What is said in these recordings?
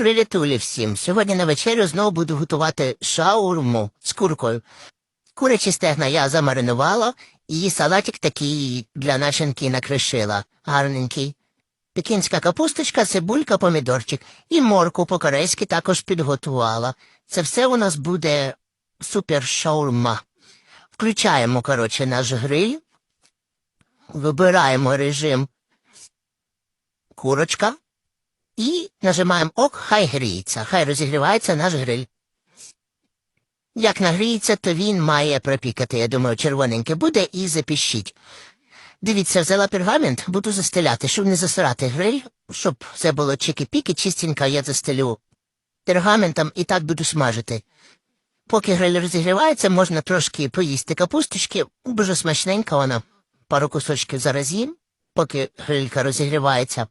Привітулі всім. Сьогодні на вечерю знову буду готувати шаурму з куркою. Курячі стегна я замаринувала і салатик такий для начинки накришила. Гарненький. Пекінська капусточка, цибулька, помідорчик і морку по-корейськи також підготувала. Це все у нас буде супер шаурма. Включаємо, коротше, наш гриль. Вибираємо режим курочка. І нажимаємо ок, хай гріється, хай розігрівається наш гриль. Як нагріється, то він має пропікати, я думаю, червоненьке буде і запіщить. Дивіться, взяла пергамент, буду застеляти, щоб не засирати гриль, щоб все було чики-піки, чистенько я застелю пергаментом і так буду смажити. Поки гриль розігрівається, можна трошки поїсти капусточки, дуже смачненька вона. Пару кусочків зараз їм, поки грилька розігрівається.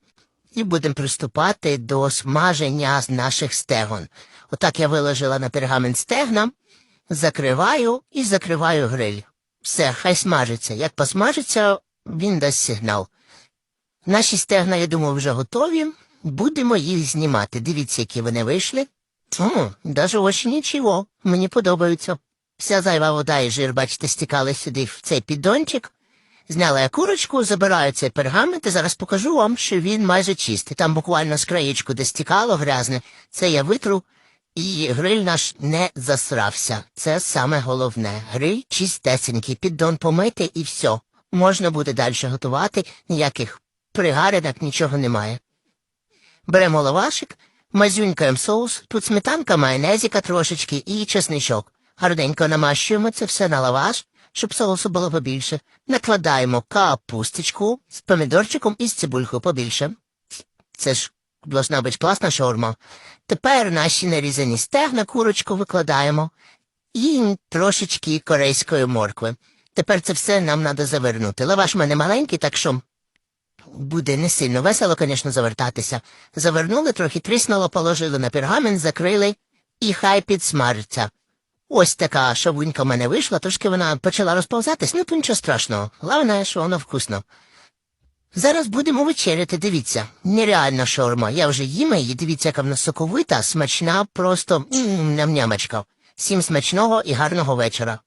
І будемо приступати до смаження наших стегон. Отак я виложила на пергамент стегна, закриваю і закриваю гриль. Все, хай смажиться. Як посмажиться, він дасть сигнал. Наші стегна, я думаю, вже готові. Будемо їх знімати. Дивіться, які вони вийшли. О, даже очень нічого. Мені подобаються. Вся зайва вода і жир, бачите, стікали сюди в цей піддончик. Зняла я курочку, забираю цей пергамент і зараз покажу вам, що він майже чистий. Там буквально з краєчку, де стікало грязне, це я витру, і гриль наш не засрався. Це саме головне. Гриль чистесенький, піддон помити і все. Можна буде далі готувати, ніяких пригаринок, нічого немає. Беремо лавашик, мазюнькаємо соус, тут сметанка, майонезіка трошечки і чесничок. Гарненько намащуємо це все на лаваш, щоб соусу було побільше. Накладаємо капусточку з помідорчиком і з цибулькою побільше. Це ж должна бути класна шаурма. Тепер наші нарізані стегна курочку викладаємо і трошечки корейської моркви. Тепер це все нам треба завернути. Лаваш в мене маленький, так що буде не сильно весело, звісно, завертатися. Завернули, трохи тріснуло, положили на пергамент, закрили і хай підсмажиться. Ось така шавунька в мене вийшла, трошки вона почала розповзатись, ну то нічого страшного. Головне, що воно вкусно. Зараз будемо вечеряти, дивіться. Нереальна шаурма. Я вже їм її, дивіться, яка вона соковита, смачна, просто ням-нямочка. Всім смачного і гарного вечора.